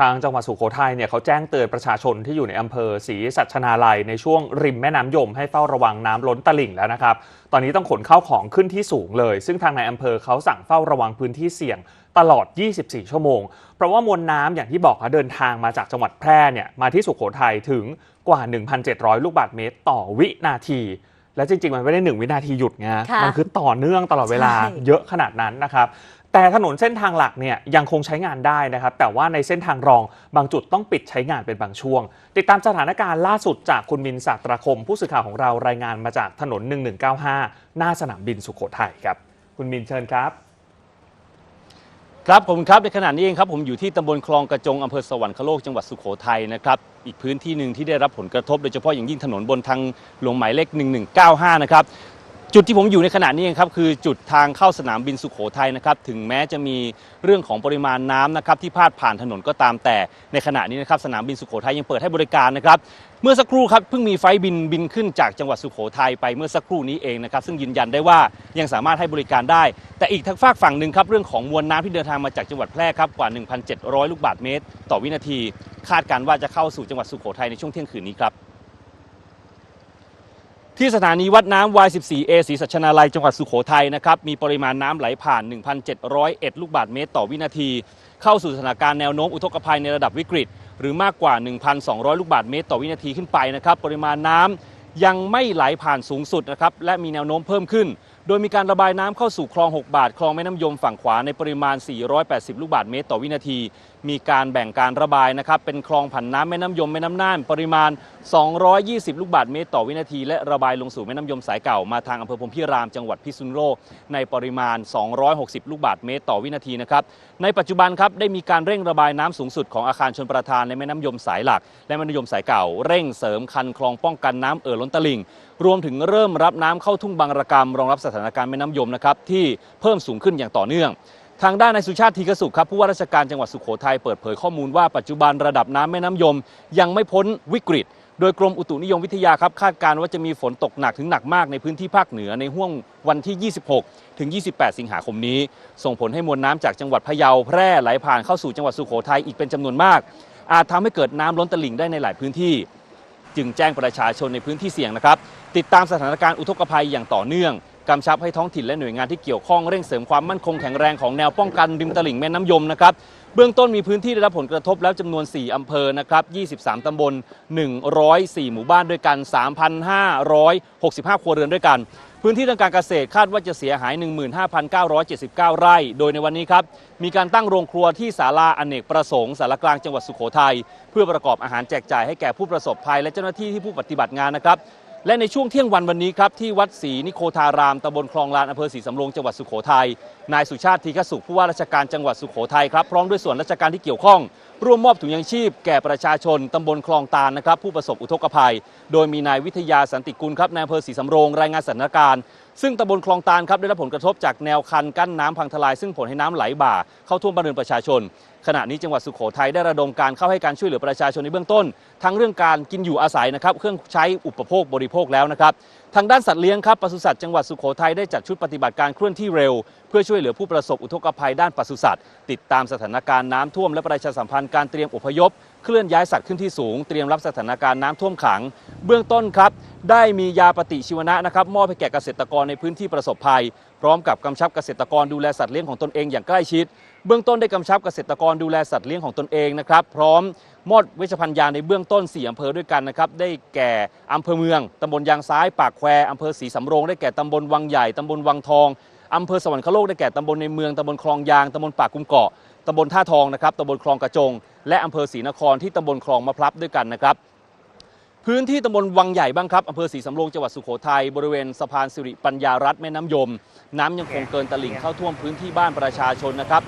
ทางจังหวัดสุโขทัยเนี่ยเขาแจ้งเตือนประชาชนที่อยู่ในอำเภอศรีสัชนาลัย ในช่วงริมแม่น้ำยมให้เฝ้าระวังน้ำล้นตลิ่งแล้วนะครับ ตอนนี้ต้องขนข้าวของขึ้นที่สูงเลย ซึ่งทางในายอำเภอเขาสั่งเฝ้าระวังพื้นที่เสี่ยงตลอด 24 ชั่วโมง เพราะว่ามวลน้ำอย่างที่บอกค่ะเดินทางมาจากจังหวัดแพร่เนี่ยมาที่สุโขทัยถึงกว่า 1,700 ลูกบาศก์เมตร ต่อวินาทีและจริง ๆ มันไม่ได้ 1 วินาทีหยุดไงค่ะมันคือต่อเนื่องตลอดเวลาใช่เยอะขนาดนั้นนะครับ แต่ถนนเส้นทางหลักเนี่ยยังคงใช้งานได้นะครับ แต่ว่าในเส้นทางรองบางจุดต้องปิดใช้งานเป็นบางช่วง ติดตามสถานการณ์ล่าสุดจากคุณมินศักดิ์ตราคม ผู้สื่อข่าวของเรารายงานมาจากถนน 1195 หน้าสนามบินสุโขทัยครับ คุณมินเชิญครับครับผมครับในขณะนี้เองครับผมอยู่ที่ตำบลคลองกระจงอำเภอสวรรคโลกจังหวัดสุโขทัยนะครับอีกพื้นที่หนึ่งที่ได้รับผลกระทบโดยเฉพาะอย่างยิ่งถนนบนทางหลวงหมายเลข 1195 นะครับ จุดที่ผมอยู่ในขณะนี้เองครับคือจุดทางเข้าสนามบินสุโขทัยนะครับถึงแม้จะมีเรื่องของปริมาณน้ำนะครับที่พาดผ่านถนนก็ตามแต่ในขณะนี้นะครับสนามบินสุโขทัยยังเปิดให้บริการนะครับเมื่อสักครู่ครับเพิ่งมีไฟล์บินบินขึ้นจากจังหวัดสุโขทัยไปเมื่อสักครู่นี้เองนะครับซึ่งยืนยันได้ว่ายังสามารถให้บริการได้ แต่อีกทางฝากฝั่งหนึ่งครับเรื่องของมวลน้ำที่เดินทางมาจากจังหวัดแพร่ครับกว่า 1,700 ลูกบาศก์เมตร ต่อวินาที คาดการณ์ว่าจะเข้าสู่จังหวัดสุโขทัยในช่วงเที่ยงคืนนี้ครับ ที่สถานีวัดน้ำ Y14A ศรีสัชนาลัย จังหวัดสุโขทัยนะครับ มีปริมาณน้ำไหลผ่าน 1,701 ลูกบาศก์เมตรต่อวินาที เข้าสู่สถานการณ์แนวโน้มอุทกภัยในระดับวิกฤต หรือมากกว่า 1,200 ลูกบาศก์เมตรต่อวินาทีขึ้นไปนะครับ ปริมาณน้ำยังไม่ไหลผ่านสูงสุดนะครับ และมีแนวโน้มเพิ่มขึ้น โดยมีการระบายน้ำเข้าสู่คลอง 6 บาท คลองแม่น้ำยมฝั่งขวาในปริมาณ 480 ลูกบาศก์เมตรต่อวินาที มีการแบ่งการระบายนะครับ เป็นคลองผันน้ำแม่น้ำยมแม่น้ำน่าน ปริมาณ 220 ลูกบาศก์เมตรต่อวินาที และระบายลงสู่แม่น้ำยมสายเก่ามาทางอำเภอพรมพิรามจังหวัดพิษณุโลกในปริมาณ 260 ลูกบาศก์เมตรต่อวินาทีนะครับ ในปัจจุบันครับได้มีการเร่งระบายน้ำสูงสุดของอาคารชนประทานในแม่น้ำยมสายหลัก และแม่น้ำยมสายเก่า เร่งเสริมคันคลองป้องกันน้ำเอ่อล้นตลิ่ง รวมถึงเริ่มรับน้ำเข้าทุ่งบางระกำรองรับสถานถานการณ์แม่น้ำยมนะครับที่เพิ่มสูงขึ้นอย่างต่อเนื่องทางด้านนายสุชาติธีกสุขครับผู้ว่าราชการจังหวัดสุโขทัยเปิดเผยข้อมูลว่าปัจจุบันระดับน้ำแม่น้ำยม ยังไม่พ้นวิกฤต โดยกรมอุตุนิยมวิทยาครับคาดการณ์ว่าจะมีฝนตกหนักถึงหนักมากในพื้นที่ภาคเหนือในห่วงวันที่ 26 ถึง 28 สิงหาคมนี้ ส่งผลให้มวลน้ำจากจังหวัดพะเยาแพร่ไหลผ่านเข้าสู่จังหวัดสุโขทัยอีกเป็นจำนวนมาก อาจทำให้เกิดน้ำล้นตลิ่งได้ในหลายพื้นที่ จึงแจ้งประชาชนในพื้นที่เสี่ยงนะครับติดตามสถานการณ์อุทกภัยอย่างต่อเนื่อง กำชับให้ท้องถิ่นและหน่วยงานที่เกี่ยวข้องเร่งเสริมความมั่นคงแข็งแรงของแนวป้องกันริมตลิ่งแม่น้ำยมนะครับเบื้องต้นมีพื้นที่ได้รับผลกระทบแล้วจำนวน 4 อำเภอนะครับ 23 ตำบล 104 หมู่บ้านด้วยกัน 3,565 ครัวเรือนด้วยกัน พื้นที่ทางการเกษตรคาดว่าจะเสียหาย 15,979 ไร่ โดยในวันนี้ครับ มีการตั้งโรงครัวที่ศาลาอเนกประสงค์สารกลางจังหวัดสุโขทัยเพื่อประกอบอาหารแจกจ่ายให้แก่ผู้ประสบภัยและเจ้าหน้าที่ที่ผู้ปฏิบัติงานนะครับ และในช่วงเที่ยงวันวันนี้ครับที่วัดศรีนิโคทารามตำบลคลองลานอำเภอศรีสำโรงจังหวัดสุโขทัยนายสุชาติธีคสุขผู้ว่าราชการจังหวัดสุโขทัยครับพร้อมด้วยส่วนราชการที่เกี่ยวข้อง ร่วมมอบถุงยังชีพ แก่ประชาชนตำบลคลองตาลนะครับผู้ประสบอุทกภัย โดยมีนายวิทยาสันติกุลครับนายอำเภอศรีสำโรงรายงานสถานการณ์ ซึ่งตำบลคลองตาลครับได้รับผลกระทบจากแนวคันกั้นน้ำพังทลาย ซึ่งผลให้น้ำไหลบ่าเข้าท่วมบ้านเรือนประชาชน ขณะนี้จังหวัดสุโขทัยได้ระดมการเข้าให้การช่วยเหลือประชาชนในเบื้องต้น ทั้งเรื่องการกินอยู่อาศัยนะครับเครื่องใช้อุปโภคบริโภคแล้วนะครับทางด้านสัตว์เลี้ยงครับปศุสัตว์จังหวัดสุโขทัยได้จัดชุดปฏิบัติการเคลื่อนที่เร็ว เพื่อช่วยเหลือผู้ประสบอุทกภัยด้านปศุสัตว์ ติดตามสถานการณ์น้ำท่วมและประชาสัมพันธ์การเตรียมอพยพ เคลื่อนย้ายสัตว์ขึ้นที่สูง เตรียมรับสถานการณ์น้ำท่วมขัง เบื้องต้นครับ ได้มียาปฏิชีวนะนะครับมอบให้แก่เกษตรกรในพื้นที่ประสบภัย พร้อมกับกำชับเกษตรกรดูแลสัตว์เลี้ยงของตนเองอย่างใกล้ชิด เบื้องต้นได้กำชับเกษตรกรดูแลสัตว์เลี้ยงของตนเองนะครับ พร้อมมอบเวชภัณฑ์ยาในเบื้องต้น 4 อำเภอด้วยกันนะครับ ได้แก่อำเภอเมือง ตำบลยางซ้าย ปากแควอำเภอศรีสำโรง ได้แก่ตำบลวังใหญ่ ตำบลวังทอง อำเภอสวรรคโลก ได้แก่ตำบลในเมือง ตำบลคลองยาง ตำบลปากกุมเกาะ ตำบลท่าทองนะครับ ตำบลคลองกระจง และอำเภอศรีนครที่ตำบลคลองมะพร้าวด้วยกันนะครับ พื้นที่ตำบลวังใหญ่บ้างครับอำเภอศรีสำโรงจังหวัดสุโขทัยบริเวณสะพานสิริปัญญารัตน์แม่น้ำยม น้ำยังคงเกินตลิ่งเข้าท่วมพื้นที่บ้านประชาชนนะครับ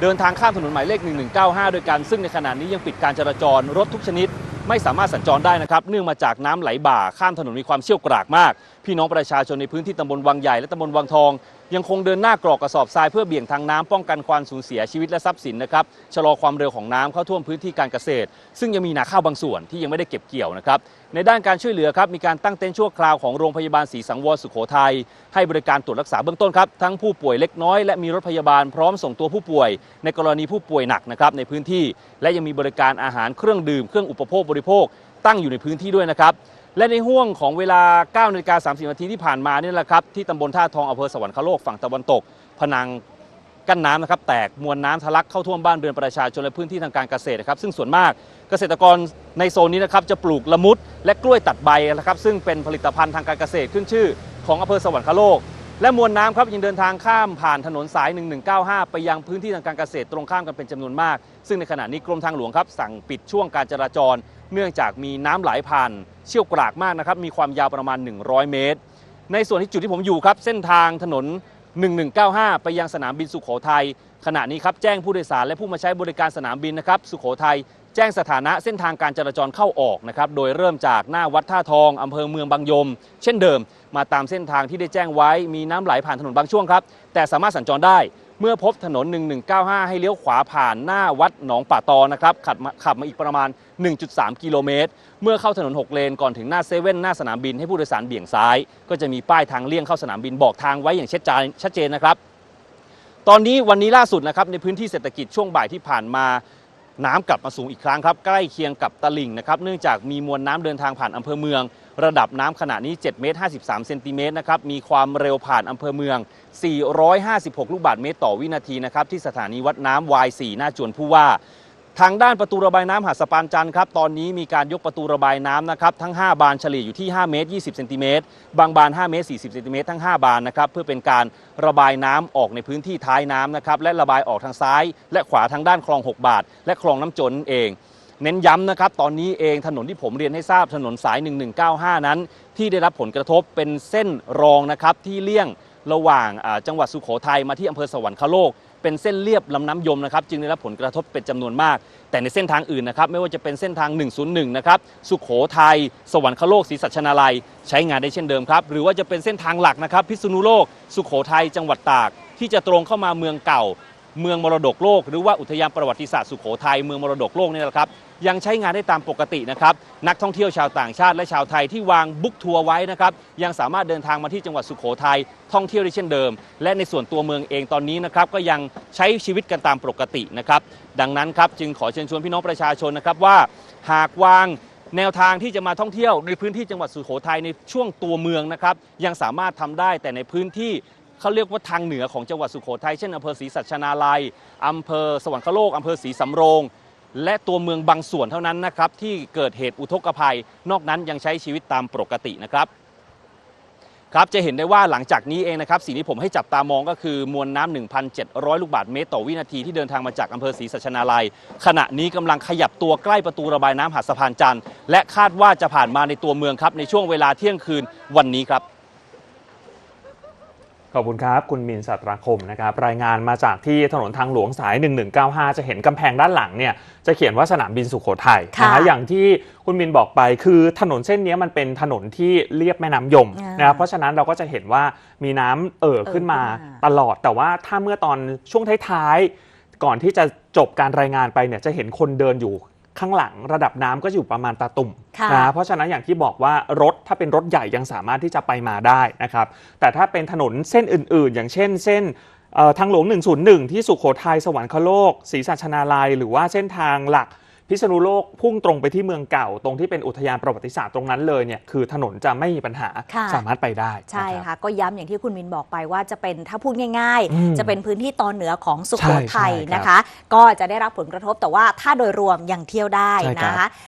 เดินทางข้ามถนนหมายเลข 1195ด้วยกันซึ่งในขณะนี้ยังปิดการจราจรรถทุกชนิด ไม่สามารถสัญจรได้นะครับ เนื่องมาจากน้ำไหลบ่าข้ามถนนมีความเชี่ยวกรากมาก พี่น้องประชาชนในพื้นที่ตำบลวังใหญ่และตำบลวังทองยังคงเดินหน้ากรอกกระสอบทรายเพื่อเบี่ยงทางน้ำป้องกันความสูญเสียชีวิตและทรัพย์สินนะครับชะลอความเร็วของน้ำเข้าท่วมพื้นที่การเกษตร ซึ่งยังมีนาข้าวบางส่วนที่ยังไม่ได้เก็บเกี่ยวนะครับในด้านการช่วยเหลือครับมีการตั้งเต็นท์ชั่วคราวของโรงพยาบาลศรีสังวรสุโขทัยให้บริการตรวจรักษาเบื้องต้นครับทั้งผู้ป่วยเล็กน้อยและมีรถพยาบาลพร้อมส่งตัวผู้ป่วย ในกรณีผู้ป่วยหนักนะครับในพื้นที่ และยังมีบริการอาหารเครื่องดื่มเครื่องอุปโภคบริโภคตั้งอยู่ในพื้นที่ด้วยนะครับ และในห่วงของเวลา9นาฬิกา30นาทีที่ผ่านมาเนี่ยแหละครับที่ตำบลท่าทองอำเภอสวรรคโลกฝั่งตะวันตก พนังกั้นน้ำนะครับแตกมวลน้ำทะลักเข้าท่วมบ้านเรือนประชาชนและพื้นที่ทางการเกษตรนะครับซึ่งส่วนมากเกษตรกรในโซนนี้นะครับจะปลูกละมุดและกล้วยตัดใบนะครับซึ่งเป็นผลิตภัณฑ์ทางการเกษตรขึ้นชื่อ ของอำเภอสวรรคโลก และมวลน้ำครับยังเดินทางข้ามผ่านถนนสาย 1195 ไปยังพื้นที่ทางการเกษตรตรงข้ามกันเป็นจำนวนมาก ซึ่งในขณะนี้กรมทางหลวงครับสั่งปิดช่วงการจราจร เนื่องจากมีน้ำไหลผ่านเชี่ยวกรากมากนะครับมีความยาวประมาณ 100 เมตร ในส่วนที่จุดที่ผมอยู่ครับ เส้นทางถนน 1195 ไปยังสนามบินสุขโขทัยขณะนี้ครับแจ้งผู้โดยสารและผู้มาใช้บริการสนามบินนะครับสุขโขทัยแจ้งสถานะเส้นทางการจราจรเข้าออกนะครับโดยเริ่มจากหน้าวัดท่าทองอำเภอเมืองบางยม เช่นเดิม มาตามเส้นทางที่ได้แจ้งไว้มีน้ำไหลผ่านถนนบางช่วงครับแต่สามารถสัญจรได้ เมื่อพบถนน 1195 ให้เลี้ยวขวาผ่านหน้าวัดหนองป่าตอนะครับขับมาขับมาอีกประมาณ 1.3 กิโลเมตร เมื่อเข้าถนน 6 เลนก่อนถึงหน้าเซเว่นหน้าสนามบินให้ผู้โดยสารเบี่ยงซ้าย ก็จะมีป้ายทางเลี่ยงเข้าสนามบินบอกทางไว้อย่างชัดเจนชัดเจนนะครับ ตอนนี้วันนี้ล่าสุดนะครับในพื้นที่เศรษฐกิจช่วงบ่ายที่ผ่านมา น้ำกลับมาสูงอีกครั้งครับใกล้เคียงกับตลิ่งนะครับเนื่องจากมีมวลน้ำเดินทางผ่านอำเภอเมือง ระดับน้ำขณะนี้7เมตร53เซนติเมตรนะครับมีความเร็วผ่านอำเภอเมือง 456 ลูกบาศก์เมตรต่อวินาทีนะครับที่สถานีวัดน้ำวาย4หน้าจวนผู้ว่า ทางด้านประตูระบายน้ำหาดสะพานจันทร์ครับตอนนี้มีการยกประตูระบายน้ำนะครับทั้ง 5 บานเฉลี่ยอยู่ที่5เมตร20เซนติเมตรบางบาน5เมตร40เซนติเมตรทั้ง 5 บานนะครับเพื่อเป็นการระบายน้ำออกในพื้นที่ท้ายน้ำนะครับและระบายออกทางซ้าย และขวาทางด้านคลอง 6 บาท และคลองน้ำจนนั่นเองเน้นย้ำนะครับ ตอนนี้เองถนนที่ผมเรียนให้ทราบถนนสาย 1195 นั้น ที่ได้รับผลกระทบเป็นเส้นรองนะครับที่เลี่ยงระหว่างจังหวัดสุโขทัยมาที่อำเภอสวรรคโลก เป็นเส้นเรียบลำน้ำยมนะครับจึงได้รับผลกระทบเป็นจำนวนมาก แต่ในเส้นทางอื่นนะครับไม่ว่าจะเป็นเส้นทาง 101 นะครับสุโขทัยสวรรคโลกศรีสัชนาลัย ใช้งานได้เช่นเดิมครับ หรือว่าจะเป็นเส้นทางหลักนะครับพิษณุโลก สุโขทัยจังหวัดตาก ที่จะตรงเข้ามาเมืองเก่า เมืองมรดกโลก หรือว่าอุทยานประวัติศาสตร์สุโขทัยเมืองมรดกโลกนี่แหละครับยังใช้งานได้ตามปกตินะครับนักท่องเที่ยวชาวต่างชาติและชาวไทยที่วางบุ๊กทัวร์ไว้นะครับยังสามารถเดินทางมาที่จังหวัดสุโขทัยท่องเที่ยวได้เช่นเดิม และในส่วนตัวเมืองเองตอนนี้นะครับก็ยังใช้ชีวิตกันตามปกตินะครับดังนั้นครับจึงขอเชิญชวนพี่น้องประชาชนนะครับว่า หากวางแนวทางที่จะมาท่องเที่ยวในพื้นที่จังหวัดสุโขทัยในช่วงตัวเมืองนะครับยังสามารถทำได้แต่ในพื้นที่ เขาเรียกว่าทางเหนือของจังหวัดสุโขทัยเช่นอำเภอศรีสัชนาลัยอำเภอสวรรคโลกอำเภอศรีสำโรง และตัวเมืองบางส่วนเท่านั้นนะครับที่เกิดเหตุอุทกภัย นอกนั้นยังใช้ชีวิตตามปกตินะครับครับจะเห็นได้ว่าหลังจากนี้เองนะครับสิ่งที่ผมให้จับตามองก็คือมวลน้ำ1,700 ลูกบาศก์เมตรต่อวินาทีที่เดินทางมาจากอำเภอศรีสัชนาลัย ขณะนี้กำลังขยับตัวใกล้ประตูระบายน้ำหาดสะพานจันทร์และคาดว่าจะผ่านมาในตัวเมืองครับในช่วงเวลาเที่ยงคืนวันนี้ครับ ขอบคุณครับ คุณมินสัตราคมนะครับรายงานมาจากที่ถนนทางหลวงสาย 1195 จะเห็นกำแพงด้านหลังเนี่ยจะเขียนว่าสนามบินสุโขทัยค่ะนะอย่างที่คุณมินบอกไปคือถนนเส้นนี้มันเป็นถนนที่เรียบแม่น้ำยมอ่านนะครับเพราะฉะนั้นเราก็จะเห็นว่ามีน้ำเอ่อขึ้นมาเอ่อขึ้นมาตลอด แต่ว่าถ้าเมื่อตอนช่วงท้ายๆก่อนที่จะจบการรายงานไปเนี่ยจะเห็นคนเดินอยู่ ข้างหลังระดับน้ำก็อยู่ประมาณตาตุ่มค่ะนะเพราะฉะนั้นอย่างที่บอกว่ารถถ้าเป็นรถใหญ่ยังสามารถที่จะไปมาได้นะครับแต่ถ้าเป็นถนนเส้นอื่น ๆ อย่างเช่น เส้นเอ่อทางหลวง 101 ที่สุโขทัยสวรรคโลกศรีสัชนาลัย หรือว่าเส้นทางหลัก พิษณุโลกพุ่งตรงไปที่เมืองเก่า ตรงที่เป็นอุทยานประวัติศาสตร์ตรงนั้นเลยเนี่ยคือถนนจะไม่มีปัญหาค่ะสามารถไปได้ใช่นรับค่ะก็ย้ำอย่างที่คุณมินบอกไปว่าจะเป็นถ้าพูดง่ายอืมๆจะเป็นพื้นที่ตอนเหนือของสุโขทัยใช่ใช่ครับนะคะ ก็จะได้รับผลกระทบแต่ว่าถ้าโดยรวมยังเที่ยวได้ใช่ครับนะคะ